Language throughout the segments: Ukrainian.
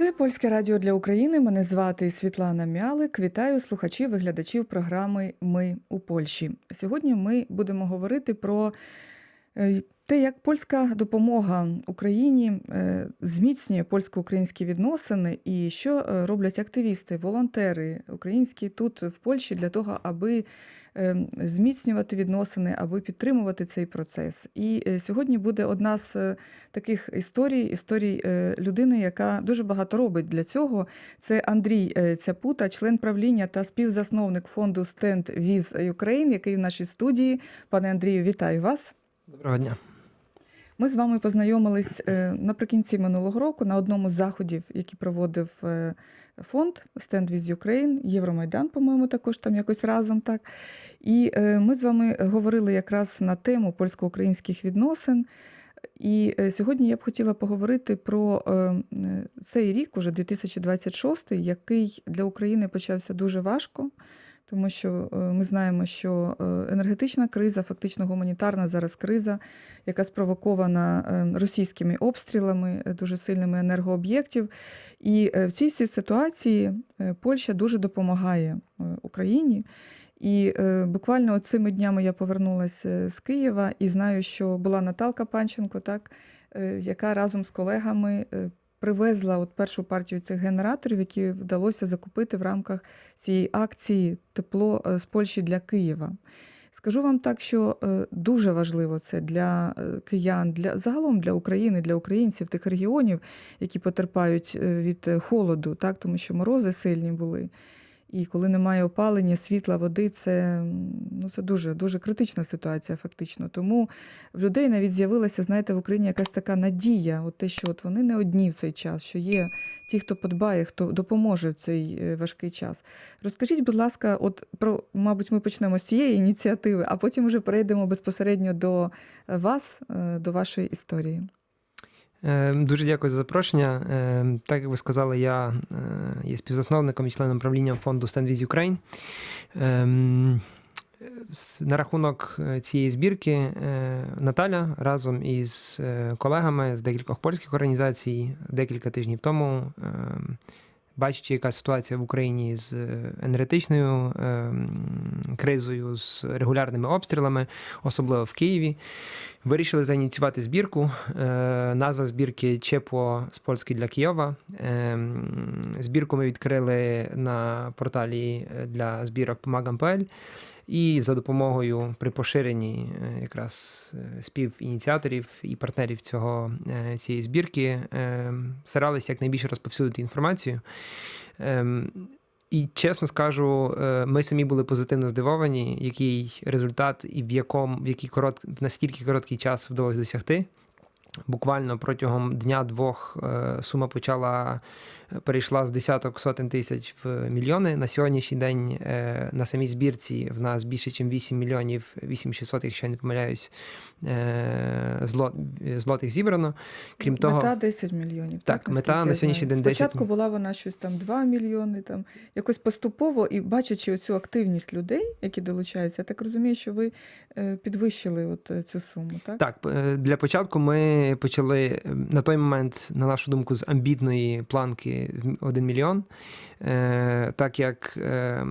Це польське радіо для України. Мене звати Світлана Мялик. Вітаю слухачів і глядачів програми Ми у Польщі. Сьогодні ми будемо говорити про е, те, як польська допомога Україні е, зміцнює польсько-українські відносини, і що е, роблять активісти, волонтери українські тут в Польщі для того, аби зміцнювати відносини, аби підтримувати цей процес. І е, сьогодні буде одна з е, таких історій, історій е, людини, яка дуже багато робить для цього. Це Андрій Цяпута, член правління та співзасновник фонду Stand with Ukraine, який в нашій студії. Пане Андрію, вітаю вас. Доброго дня. Ми з вами познайомились наприкінці минулого року на одному з заходів, який проводив фонд Stand with Ukraine, Євромайдан, по-моєму, також там якось разом так. І е, ми з вами говорили якраз на тему польсько-українських відносин. І е, сьогодні я б хотіла поговорити про е, цей рік, уже 2026, який для України почався дуже важко, тому що е, ми знаємо, що е, енергетична криза, фактично гуманітарна зараз криза, яка спровокована е, російськими обстрілами, дуже сильними енергооб'єктів. І в цій всій ситуації Польща дуже допомагає Україні. І е, буквально цими днями я повернулася з Києва і знаю, що була Наталка Панченко, так, е, яка разом з колегами привезла от першу партію цих генераторів, які вдалося закупити в рамках цієї акції Тепло е, з Польщі для Києва. Скажу вам так, що е, дуже важливо це для е, киян, для загалом для України, для українців тих регіонів, які потерпають від холоду, так, тому що морози сильні були. І коли немає опалення, світла, води, це, ну, це дуже, дуже критична ситуація, фактично. Тому в людей навіть з'явилася, знаєте, в Україні якась така надія, от те, що от вони не одні в цей час, що є ті, хто подбає, хто допоможе в цей е, важкий час. Розкажіть, будь ласка, от про, мабуть, ми почнемо з цієї ініціативи, а потім вже перейдемо безпосередньо до е, вас, е, до вашої історії. Е, Дуже дякую за запрошення. Е, Так як ви сказали, я е, є співзасновником і членом правління фонду Stand with Ukraine. На рахунок цієї збірки Наталя разом із колегами з декількох польських організацій декілька тижнів тому, бачачи, яка ситуація в Україні з е, енергетичною ем, кризою, з регулярними обстрілами, особливо в Києві, Вирішили заініціювати збірку. Е, Назва збірки Чепо з польської для Києва. Ем, Збірку ми відкрили на порталі е, для збірок Помагам.pl і за допомогою при поширенні е, якраз е, співініціаторів і партнерів цього, е, цієї збірки старалися якнайбільше розповсюдити інформацію. Ем, і чесно скажу, ми самі були позитивно здивовані, який результат і в якому в який корот, в настільки короткий час вдалося досягти. Буквально протягом дня-двох сума почала перейшла з десяток сотень тисяч в мільйони. На сьогоднішній день е, на самій збірці в нас більше, ніж 8 мільйонів 8600, якщо я не помиляюсь, е, зло, злотих зібрано. Крім того, мета 10 мільйонів. Так, мета на сьогоднішній день 10 Спочатку була вона щось там 2 мільйони, там якось поступово, і бачачи оцю активність людей, які долучаються, я так розумію, що ви е, підвищили от цю суму, так? Так, для початку ми почали на той момент, на нашу думку, з амбітної планки 1 мільйон. Е, Так як, е,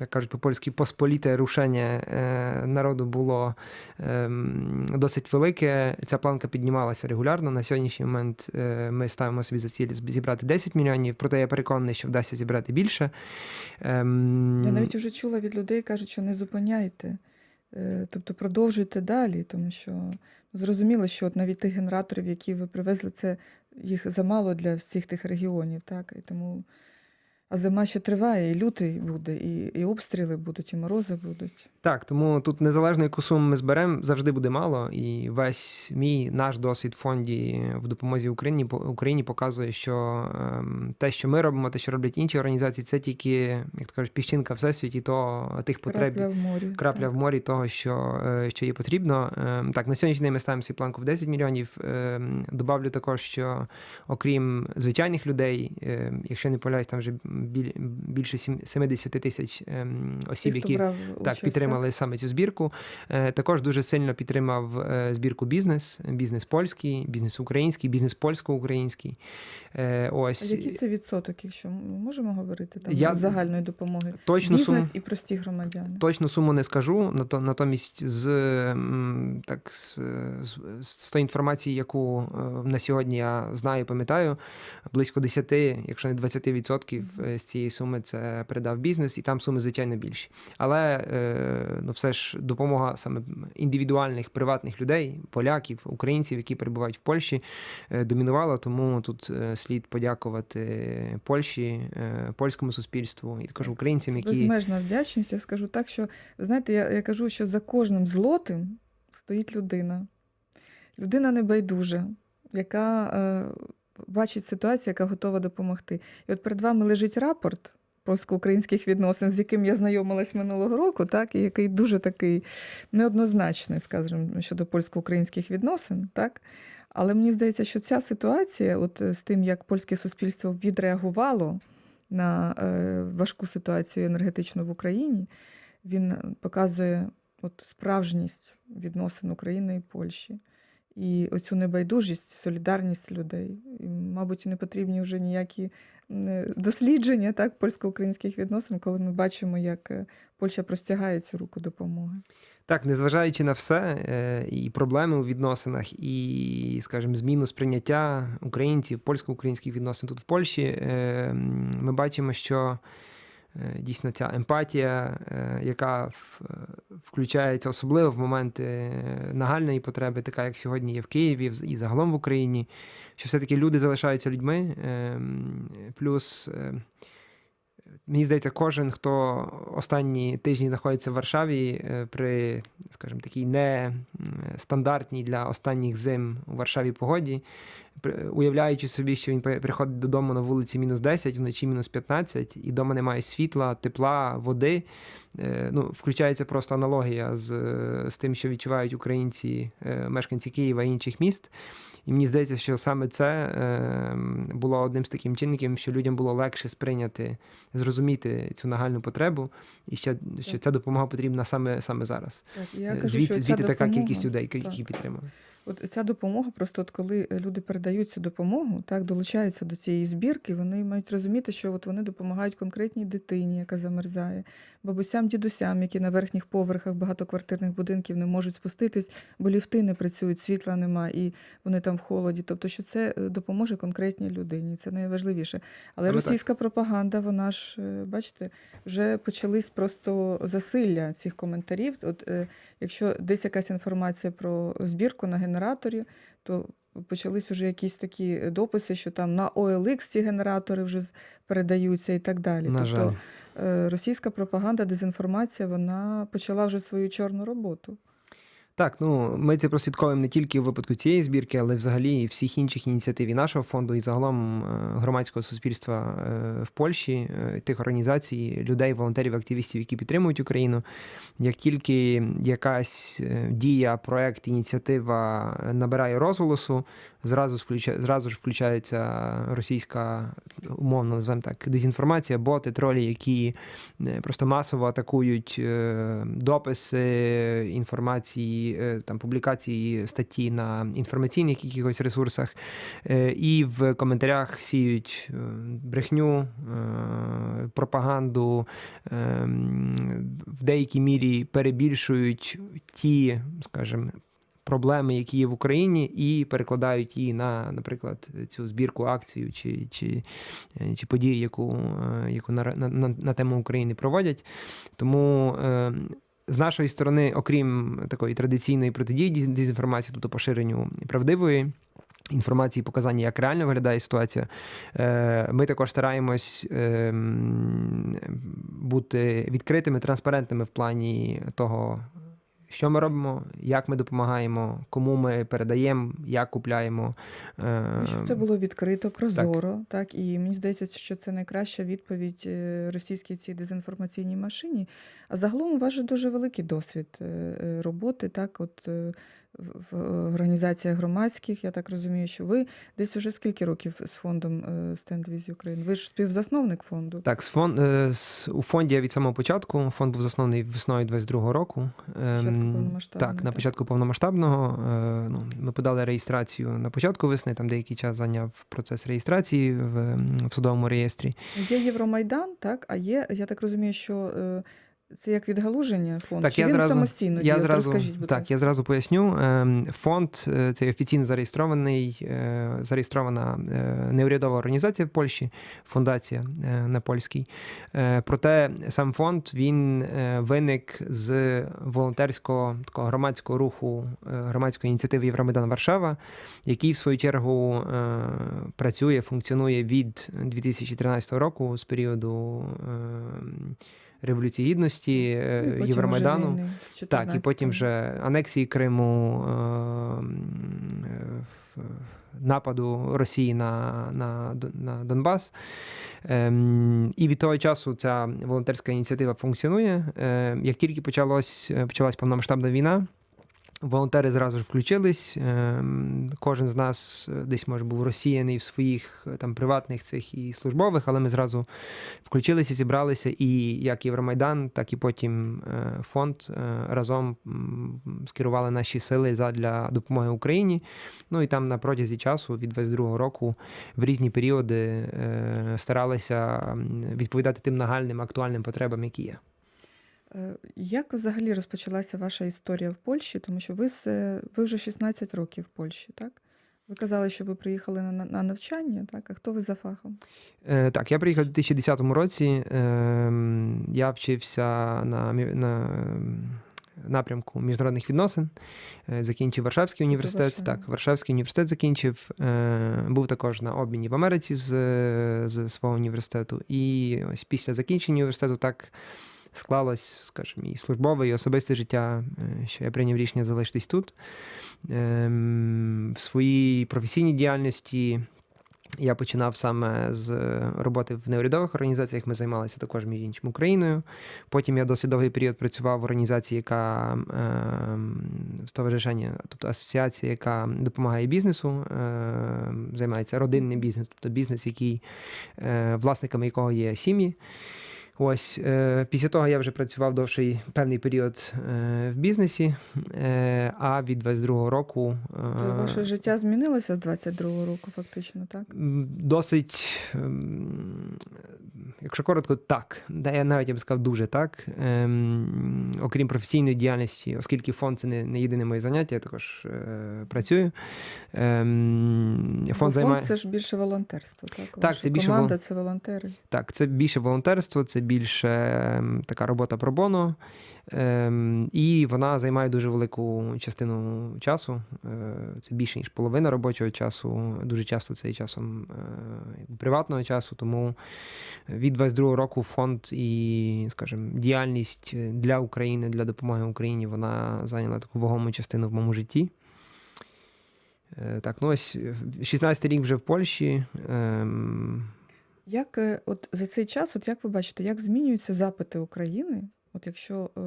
як кажуть по-польськи, посполіте рушення е, народу було досить велике. Ця планка піднімалася регулярно. На сьогоднішній момент ми ставимо собі за ціль зібрати 10 мільйонів, проте я переконаний, що вдасться зібрати більше. Я навіть вже чула від людей, кажуть, що не зупиняйте, тобто продовжуйте далі, тому що зрозуміло, що от навіть тих генераторів, які ви привезли, це їх замало для всіх тих регіонів, так? І тому... А зима ще триває, і лютий буде, і, і обстріли будуть, і морози будуть. Так, тому тут незалежно яку суму ми зберемо, завжди буде мало. І весь мій наш досвід в фонді в допомозі Україні Україні показує, що ем, те, що ми робимо, те, що роблять інші організації, це тільки, як то кажуть, піщинка всесвіті, то тих потреб. Крапля в морі. Крапля так. в морі того, що, е, що є потрібно. Ем, Так, на сьогоднішній день ми ставимо свій планку в 10 мільйонів. Ем, Добавлю також, що окрім звичайних людей, якщо не помиляюсь, там вже більше сім- 70 тисяч ем, осіб, які так, підтримали саме цю збірку. Е, Також дуже сильно підтримав е, збірку бізнес, бізнес польський, бізнес український, бізнес польсько-український. Е, А який це відсоток, якщо ми можемо говорити там Я- загальної допомоги? суму. Бізнес і прості громадяни. Точну суму не скажу, нато- натомість з, так, з, з, з тої інформації, яку на сьогодні я знаю пам'ятаю, близько 10, якщо не 20% з цієї суми це передав бізнес, і там суми, звичайно, більші. Але е, ну, все ж допомога саме індивідуальних приватних людей, поляків, українців, які перебувають в Польщі, е, домінувала. Тому тут е, слід подякувати Польщі, польському суспільству і також українцям, які Безмежна вдячність. Я скажу так, що знаєте, я, я кажу, що за кожним злотим стоїть людина. Людина небайдужа, яка бачить ситуацію, яка готова допомогти. І от перед вами лежить рапорт польсько-українських відносин, з яким я знайомилась минулого року, так, і який дуже такий неоднозначний, скажімо, щодо польсько-українських відносин. Так? Але мені здається, що ця ситуація, от е, з тим, як польське суспільство відреагувало на е, важку ситуацію енергетичну в Україні, він показує от справжність відносин України і Польщі. І оцю небайдужість, солідарність людей. І, мабуть, не потрібні вже ніякі е, дослідження так, польсько-українських відносин, коли ми бачимо, як е, Польща простягає цю руку допомоги. Так, незважаючи на все, е, і проблеми у відносинах, і, скажімо, зміну сприйняття українців, польсько-українських відносин тут в Польщі, ми бачимо, що дійсно ця емпатія, яка включається особливо в моменти е, нагальної потреби, така як сьогодні є в Києві і загалом в Україні, що все-таки люди залишаються людьми. е, Плюс. е, Мені здається, кожен, хто останні тижні знаходиться в Варшаві е, при, скажімо, такій не м, стандартній для останніх зим у Варшаві погоді, уявляючи собі, що він приходить додому на вулиці мінус 10, вночі мінус 15, і вдома немає світла, тепла, води. Е, Ну, включається просто аналогія з, з тим, що відчувають українці, е, мешканці Києва і інших міст. І мені здається, що саме це е, було одним з таким чинників, що людям було легше сприйняти, зрозуміти цю нагальну потребу, і що, що ця допомога потрібна саме, саме зараз. Так, я Е, кажу, звідти що ця звідти така допомога- кількість людей, які підтримали. От ця допомога, просто от коли е, люди передають цю допомогу, так долучаються до цієї збірки, вони мають розуміти, що от вони допомагають конкретній дитині, яка замерзає, бабусям, дідусям, які на верхніх поверхах багатоквартирних будинків не можуть спуститись, бо ліфти не працюють, світла нема, і вони там в холоді. Тобто, що це е, допоможе конкретній людині. Це найважливіше. Але Саме так. російська пропаганда, вона ж, е, бачите, вже почались просто засилля цих коментарів. От якщо десь якась інформація про збірку на генераторі, то почались вже якісь такі дописи, що там на OLX ці генератори вже передаються і так далі. На жаль. тобто російська пропаганда, дезінформація, вона почала вже свою чорну роботу. Так, ну ми це прослідковуємо не тільки у випадку цієї збірки, але взагалі і всіх інших ініціатив і нашого фонду, і загалом е, громадського суспільства е, в Польщі, е, тих організацій, людей, волонтерів, активістів, які підтримують Україну. Як тільки якась дія, проект, ініціатива набирає розголосу, зразу включає, зразу ж включається російська, умовно називаємо так, дезінформація, боти, тролі, які просто масово атакують дописи інформації, е, там публікації статті на інформаційних якихось ресурсах, е, і в коментарях сіють е, брехню, пропаганду, в деякій мірі перебільшують ті, скажімо, проблеми, які є в Україні, і перекладають її на, наприклад, цю збірку акцію чи, чи, чи подію, яку, яку на, на, на, тему України проводять. Тому з нашої сторони, окрім такої традиційної протидії дезінформації, тобто поширенню правдивої. Інформації, показання, як реально виглядає ситуація. Е, Ми також стараємось ем, бути відкритими, транспарентними в плані того, що ми робимо, як ми допомагаємо, кому ми передаємо, як купляємо. Е, Ну, Щоб це було відкрито, прозоро, так. і мені здається, що це найкраща відповідь е, російській цій дезінформаційній машині. А загалом у вас же дуже великий досвід е, роботи, так, от в, організаціях громадських. Я так розумію, що ви десь уже скільки років з фондом Stand With Ukraine? Ви ж співзасновник фонду. Так, з фон, е, з- у фонді я від самого початку. Фонд був заснований весною 22-го року. Початку Ем, повномасштабного, Так, на початку повномасштабного. е, Ну, ми подали реєстрацію на початку весни, там деякий час зайняв процес реєстрації в, в судовому реєстрі. Є Євромайдан, так, а є, я так розумію, що е, це як відгалуження фонду. Так, Чи я він зразу- самостійно? Я зразу, розкажіть, будь так, я зразу поясню. Ем, Фонд е, цей офіційно зареєстрований, е, зареєстрована е, неурядова організація в Польщі, фундація на польській. Проте сам фонд він виник з волонтерського такого громадського руху, громадської ініціативи Євромайдан Варшава, який в свою чергу працює, функціонує від 2013 року з періоду. Е, Революції Гідності, е, Ну, вже Євромайдану. війни Так, і потім вже анексії Криму, е, е, нападу Росії на, на, на Донбас. Ем, І від того часу ця волонтерська ініціатива функціонує. Е, Як тільки почалось, почалась повномасштабна війна, волонтери зразу ж включились. Ем, Кожен з нас е, десь може був розсіяний в своїх е, там приватних цих і службових, але ми зразу включилися, зібралися, і як Євромайдан, так і потім е, фонд е, разом скерували наші сили для допомоги Україні. Ну і там на протязі часу від 22-го року в різні періоди е, старалися відповідати тим нагальним актуальним потребам, які є. Е, Як взагалі розпочалася ваша історія в Польщі? Тому що ви, з, е, ви вже 16 років в Польщі, так? Ви казали, що ви приїхали на, на навчання, так? А хто ви за фахом? Е, так, я приїхав у 2010 році. Е, я вчився на, на ем, напрямку міжнародних відносин. Е, закінчив Варшавський університет. Варшава. Так, Варшавський університет закінчив. Е, був також на обміні в Америці з, з свого університету. І ось після закінчення університету так. Склалось, скажімо, і службове, і особисте життя, е, що я прийняв рішення залишитись тут. Ем, В своїй професійній діяльності я починав саме з роботи в неурядових організаціях. Ми займалися також між іншим Україною. Потім я досить довгий період працював в організації, яка ем, стоваришення, тобто асоціація, яка допомагає бізнесу, ем, займається родинним бізнесом, тобто бізнес, який е, власниками якого є сім'ї. Ось е, після того я вже працював довший певний період е, в бізнесі, е, а від 22-го року То ваше життя змінилося з 22-го року, фактично, так? Досить, ем, якщо коротко, так. Да, я навіть я б сказав дуже так. Ем, окрім професійної діяльності, оскільки фонд це не, не єдине моє заняття, я також е, працюю. Ем, Бо фонд це ж більше волонтерство, так? Так, Ваша це більше команда вол- це волонтери. Так, це більше волонтерство, це більше ем, така робота пробоно. Ем, і вона займає дуже велику частину часу. Е, це більше, ніж половина робочого часу. Дуже часто це і часом е, приватного часу. Тому від 22 року фонд і, скажімо, діяльність для України, для допомоги Україні, вона зайняла таку вагому частину в моєму житті. Е, Так, ну ось 16 рік вже в Польщі. Ем, Як е, от за цей час, от як ви бачите, як змінюються запити України? От якщо е,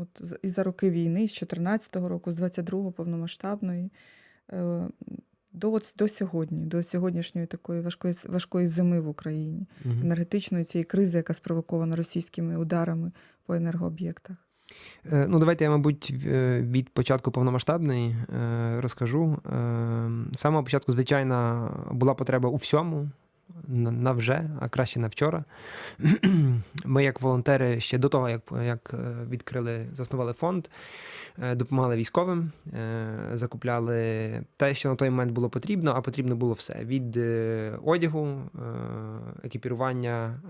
от і за роки війни, з 14-го року, з 22-го повномасштабної, е, до, от, до сьогодні, до сьогоднішньої такої важкої, важкої зими в Україні, мгм. енергетичної цієї кризи, яка спровокована російськими ударами по енергооб'єктах. Е, Ну, давайте я, мабуть, від початку повномасштабної розкажу. З самого початку, звичайно, була потреба у всьому. На- На вже, а краще на вчора. Ми, як волонтери, ще до того, як, як е, відкрили, заснували фонд, е, допомагали військовим, е, закупляли те, що на той момент було потрібно, а потрібно було все: від одягу, екіпірування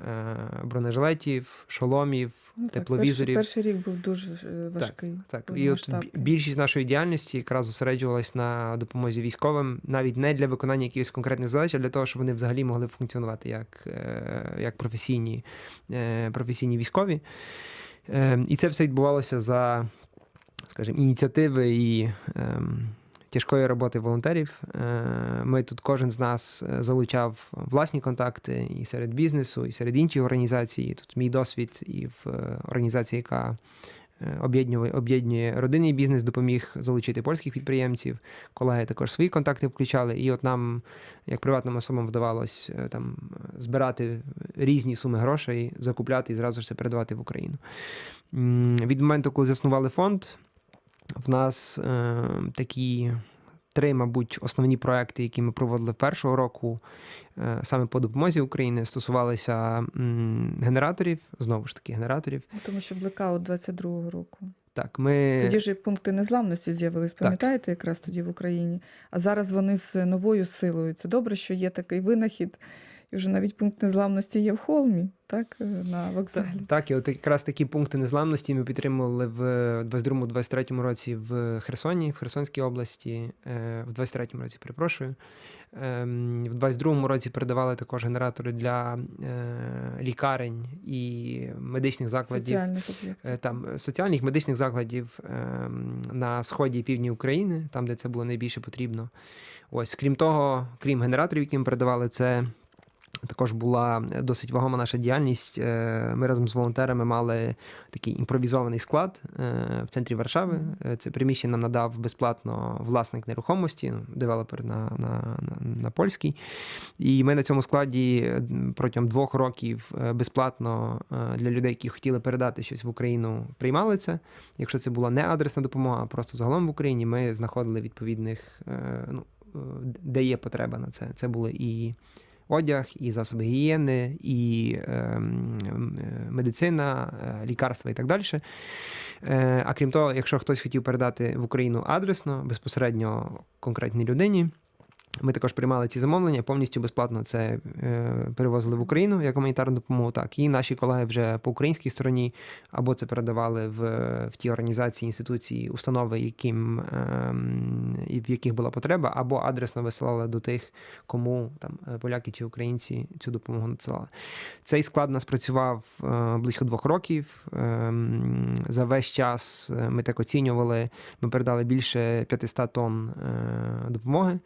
бронежилетів, шоломів, Ну, так, тепловізорів. перший, перший рік був дуже важкий. Так, і от більшість нашої діяльності якраз зосереджувалась на допомозі військовим, навіть не для виконання якихось конкретних задач, а для того, щоб вони взагалі могли функціонувати як, е, як професійні, е, професійні військові. Е, І це все відбувалося за, скажімо, ініціативи і. ем, Тяжкої роботи волонтерів. Ми тут кожен з нас залучав власні контакти і серед бізнесу, і серед інших організацій. Тут мій досвід і в організації, яка об'єднує родинний бізнес, допоміг залучити польських підприємців. Колеги також свої контакти включали. І от нам, як приватним особам, вдавалось е, там збирати різні суми грошей, закупляти і зразу ж це передавати в Україну. Від моменту, коли заснували фонд, в нас е, такі три, мабуть, основні проекти, які ми проводили першого року, е, саме по допомозі України, стосувалися генераторів, знову ж таки, генераторів. Ну, Тому що блекаут 22-го року. Так, ми Тоді ж пункти незламності з'явились, пам'ятаєте, якраз тоді в Україні. А зараз вони з новою силою. Це добре, що є такий винахід, і вже навіть пункт незламності є в холмі, так, е, на вокзалі. Так, і от якраз такі пункти незламності ми підтримували в 22-23 році в Херсоні, в Херсонській області, е, в 23-му році, перепрошую. Ем, В 22-му році передавали також генератори для е, лікарень і медичних закладів. Соціальних Там соціальних медичних закладів ем, на сході і півдні України, там, де це було найбільше потрібно. Ось, крім того, крім генераторів, які ми передавали, це також була досить вагома наша діяльність. Е, Ми разом з волонтерами мали такий імпровізований склад е, в центрі Варшави. Е, Це приміщення нам надав безплатно власник нерухомості, ну, девелопер на, на, на, на польський. І ми на цьому складі протягом двох років безплатно для людей, які хотіли передати щось в Україну, приймали це. Якщо це була не адресна допомога, а просто загалом в Україні, ми знаходили відповідних, ну, де є потреба на це. Це були і одяг, і засоби гігієни, і е, е, медицина, е, лікарства і так далі. Е, а крім того, якщо хтось хотів передати в Україну адресно, безпосередньо конкретній людині. Ми також приймали ці замовлення, повністю безплатно це е, перевозили в Україну як гуманітарну допомогу. Так, і наші колеги вже по українській стороні або це передавали в, в ті організації, інституції, установи, яким, ем, в яких була потреба, або адресно висилали до тих, кому там е, поляки чи українці цю допомогу надсилали. Цей склад нас працював е, близько двох років. Ем, за весь час ми так оцінювали, ми передали більше 500 тонн допомоги.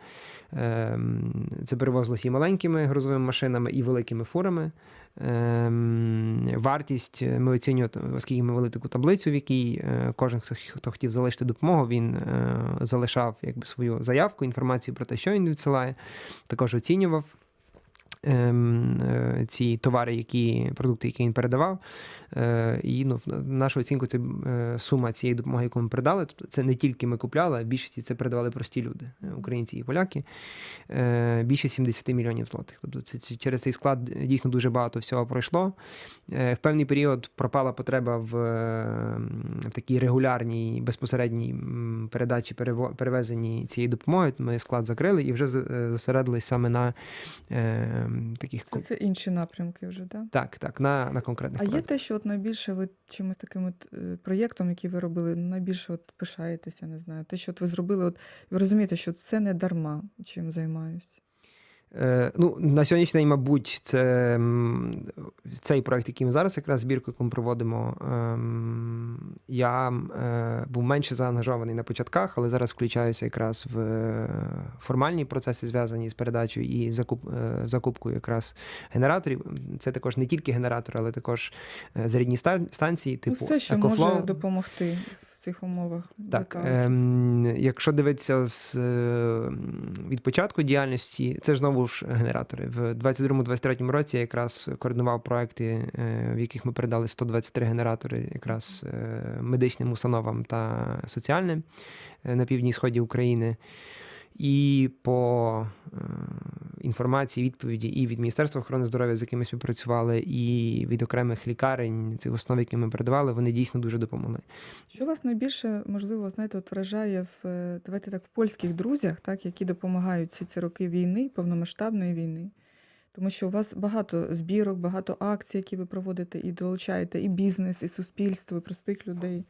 Ем, Це перевозилося і маленькими грузовими машинами, і великими фурами. Ем, Вартість е, ми оцінюємо, оскільки ми вели таку таблицю, в якій е, кожен, хто, хто хотів залишити допомогу, він е, залишав якби, свою заявку, інформацію про те, що він відсилає, також оцінював. Ем, е, Ці товари, які продукти, які він передавав, Е, і ну, нашу оцінку це е, сума цієї допомоги, яку ми передали. Тобто це не тільки ми купляли, а більшості це передавали прості люди, українці і поляки. Більше 70 мільйонів злотих. Тобто це, через цей склад дійсно дуже багато всього пройшло. В певний період пропала потреба в, в такій регулярній безпосередній передачі, перевезенні цієї допомоги. Ми склад закрили і вже зосередились саме на е, таких Це, це інші напрямки вже, так? так, так, на, на конкретних А є те, що от найбільше ви чимось таким от е, проєктом, який ви робили, найбільше от пишаєтеся, не знаю. Те, що от ви зробили, от ви розумієте, що це не дарма, чим займаюсь. Е, ну, на сьогоднішній день, мабуть, це цей проект, який ми зараз якраз збірку, яку ми проводимо. ем, Я е, був менше заангажований на початках, але зараз включаюся якраз в е, формальні процеси, зв'язані з передачею і закуп, закупкою якраз генераторів. Це також не тільки генератори, але також зарядні станції, типу ну, все, що може допомогти цих умовах. Так, ем, якщо дивитися з, е, від початку діяльності, це ж знову ж генератори. В 22-23 році я якраз координував проекти, е, в яких ми передали 123 генератори якраз е, медичним установам та соціальним на півдні сході України. І по е, інформації, відповіді і від Міністерства охорони здоров'я, з якими співпрацювали, і від окремих лікарень цих основ, які ми передавали, вони дійсно дуже допомогли. Що вас найбільше, можливо, знаєте, от вражає в е, давайте так, в польських друзях, так, які допомагають всі ці роки війни, повномасштабної війни? Тому що у вас багато збірок, багато акцій, які ви проводите, і долучаєте і бізнес, і суспільство, і простих людей.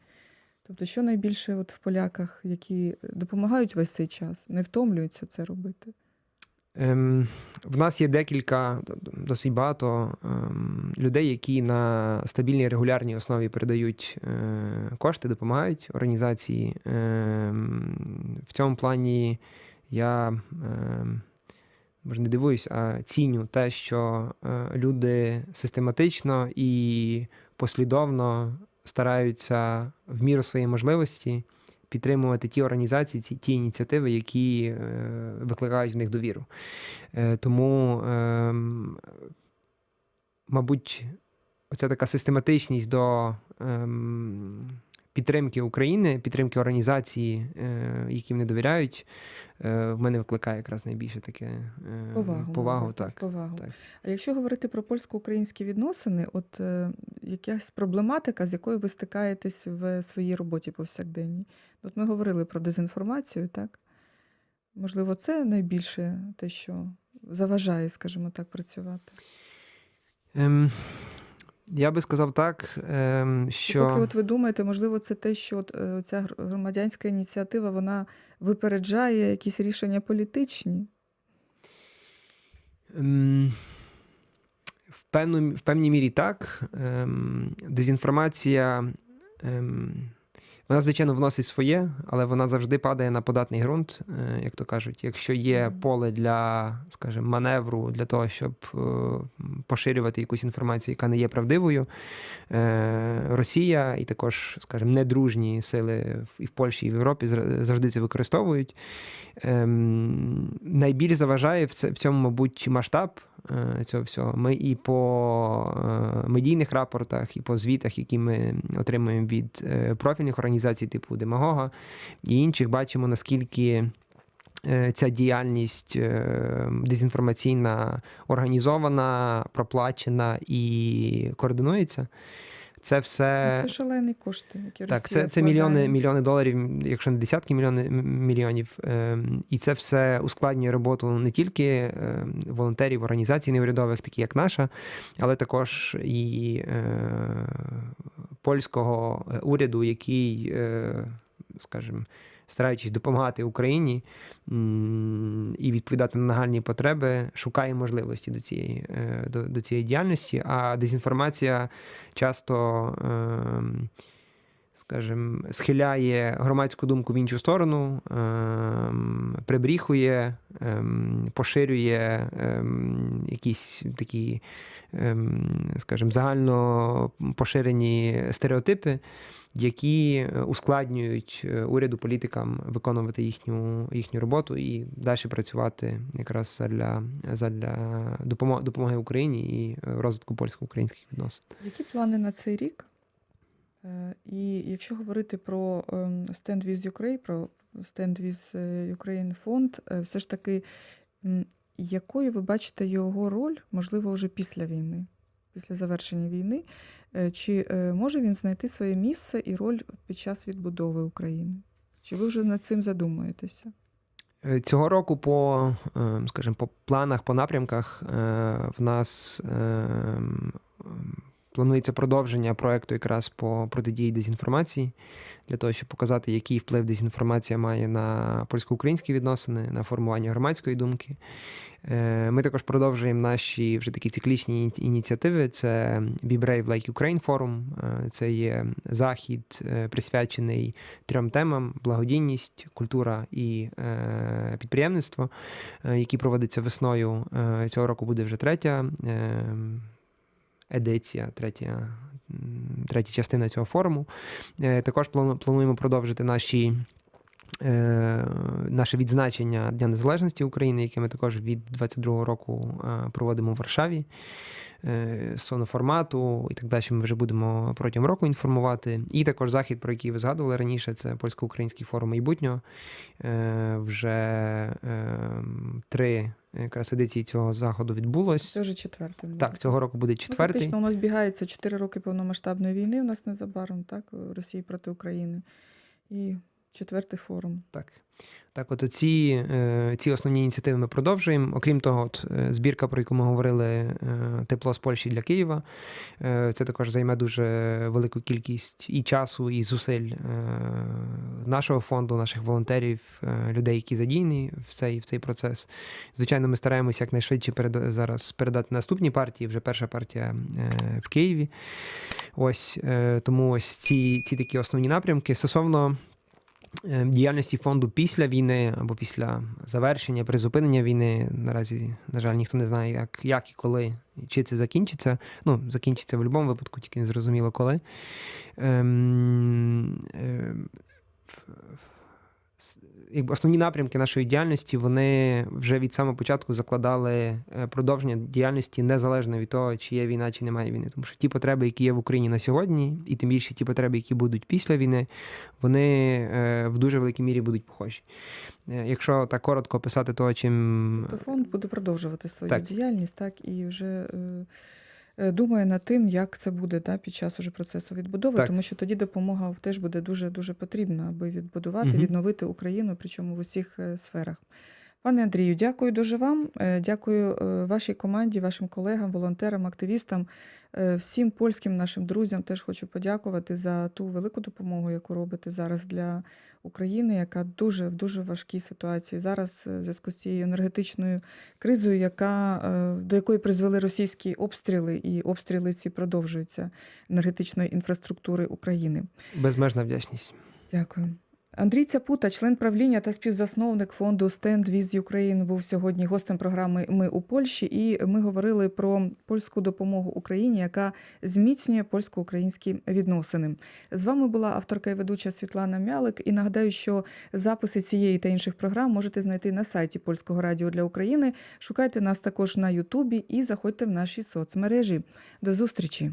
Тобто, що найбільше от в поляках, які допомагають весь цей час, не втомлюються це робити? Ем, в нас є декілька, досить багато ем, людей, які на стабільній регулярній основі передають е, кошти, допомагають організації. Ем, в цьому плані я може не дивуюсь, а ціню те, що е, люди систематично і послідовно стараються в міру своєї можливості підтримувати ті організації, ті, ті ініціативи, які е, викликають в них довіру. Е, тому, е, мабуть, оця така систематичність до ем, підтримки України, підтримки організації, е, які вони довіряють, е, в мене викликає якраз найбільше таке е, Повагу. повагу так. повагу. так. А якщо говорити про польсько-українські відносини, от якась проблематика, з якою ви стикаєтесь в своїй роботі повсякденній? От ми говорили про дезінформацію, так? Можливо, це найбільше те, що заважає, скажімо так, працювати. Ем, я би сказав так, ем, що. Поки от ви думаєте, можливо, це те, що от, е, ця громадянська ініціатива вона випереджає якісь рішення політичні. Ем, В, певну, в певній мірі так. Ем, Дезінформація, вона, звичайно, вносить своє, але вона завжди падає на податний ґрунт, е, як то кажуть. Якщо є поле для, скажімо, маневру, для того, щоб е, поширювати якусь інформацію, яка не є правдивою, е, Росія і також, скажімо, недружні сили і в Польщі, і в Європі завжди це використовують. Ем, найбільш заважає в, цьому, мабуть, масштаб цього всього. Ми і по е, медійних рапортах, і по звітах, які ми отримуємо від е, профільних організацій, типу Демагога і інших, бачимо, наскільки. е, Ця діяльність е, дезінформаційна організована, проплачена і координується. Це все Ну, Це шалені кошти, які так, Росія це, це мільйони, мільйони доларів, якщо не десятки мільйони, мільйонів. Ем, І це все ускладнює роботу не тільки ем, волонтерів, організацій неурядових, такі як наша, але також і е, польського е, уряду, який, е, скажімо, стараючись допомагати Україні і відповідати на нагальні потреби, шукає можливості до цієї, е, до, до цієї діяльності. А дезінформація часто. Ем, скажімо, схиляє громадську думку в іншу сторону, ем, прибріхує, ем, поширює ем, якісь такі, скажімо, загально поширені стереотипи, які ускладнюють е, уряду політикам виконувати їхню, їхню роботу і далі працювати якраз для, для допомоги, допомоги Україні і е, розвитку польсько-українських відносин. Які плани на цей рік? Е, І якщо говорити про ем, Stand with Ukraine, про Stand with е, Ukraine фонд, е, все ж таки, якою ви бачите його роль, можливо, вже після війни, після завершення війни? Чи може він знайти своє місце і роль під час відбудови України? Чи ви вже над цим задумуєтеся? Цього року по, скажімо, по планах, по напрямках в нас е, м, планується продовження проекту якраз по протидії дезінформації, для того, щоб показати, який вплив дезінформація має на польсько-українські відносини, на формування громадської думки. Е, Ми також продовжуємо наші вже такі циклічні ініціативи. Це Be Brave Like Ukraine Forum. Е, Це є захід, е, присвячений трьом темам: благодійність, культура і підприємництво, які проводиться весною. Цього року буде вже третя едиція, третя, третя частина цього форуму. Е, Також плануємо продовжити наші. Е, Наше відзначення Дня Незалежності України, яке ми також від 22-го року е, проводимо в Варшаві е, стосовно формату і так далі. Ми вже будемо протягом року інформувати. І також захід, про який ви згадували раніше, це польсько-український форум майбутнього. Вже три якраз едиції цього заходу відбулось. Це вже четвертий. Так, цього року буде Ну, четвертий. Фактично, у нас збігається 4 роки повномасштабної війни у нас незабаром, так, Росії проти України. І четвертий форум. Так. Так, от ці, ці основні ініціативи ми продовжуємо. Окрім того, от, е, збірка, про яку ми говорили, е, тепло з Польщі для Києва. Е, Це також займе дуже велику кількість і часу, і зусиль е, нашого фонду, наших волонтерів, е, людей, які задіяні в цей, в цей процес. Звичайно, ми стараємося якнайшвидше переда- зараз передати наступні партії. Вже перша партія е, в Києві. Ось е, тому ось ці, ці такі основні напрямки. Стосовно е, діяльності фонду після війни або після завершення, призупинення війни. Наразі, на жаль, ніхто не знає, як, як і коли, чи це закінчиться. Ну, закінчиться в будь-якому випадку, тільки не зрозуміло коли. Ем, ем, якби основні напрямки нашої діяльності вони вже від самого початку закладали е, продовження діяльності незалежно від того, чи є війна, чи немає війни. Тому що ті потреби, які є в Україні на сьогодні, і тим більше ті потреби, які будуть після війни, вони е, в дуже великій мірі будуть похожі. Е, Якщо так коротко описати того, чим Тобто фонд буде продовжувати свою Так. діяльність, так і вже думає над тим, як це буде да, під час уже процесу відбудови, Так. тому що тоді допомога теж буде дуже дуже потрібна, аби відбудувати, угу. відновити Україну, причому в усіх е, сферах. Пане Андрію, дякую дуже вам. Е, Дякую е, вашій команді, вашим колегам, волонтерам, активістам, е, всім польським нашим друзям. Теж хочу подякувати за ту велику допомогу, яку робите зараз для України, яка дуже в дуже важкій ситуації зараз в зв'язку з цією енергетичною кризою, яка до якої призвели російські обстріли, і обстріли ці продовжуються енергетичної інфраструктури України. безмежна вдячність. Дякую. Андрій Цяпута, член правління та співзасновник фонду Stand with Ukraine, був сьогодні гостем програми Ми у Польщі, і ми говорили про польську допомогу Україні, яка зміцнює польсько-українські відносини. З вами була авторка і ведуча Світлана Мялик. І нагадаю, що записи цієї та інших програм можете знайти на сайті Польського радіо для України. Шукайте нас також на Ютубі і заходьте в наші соцмережі. До зустрічі!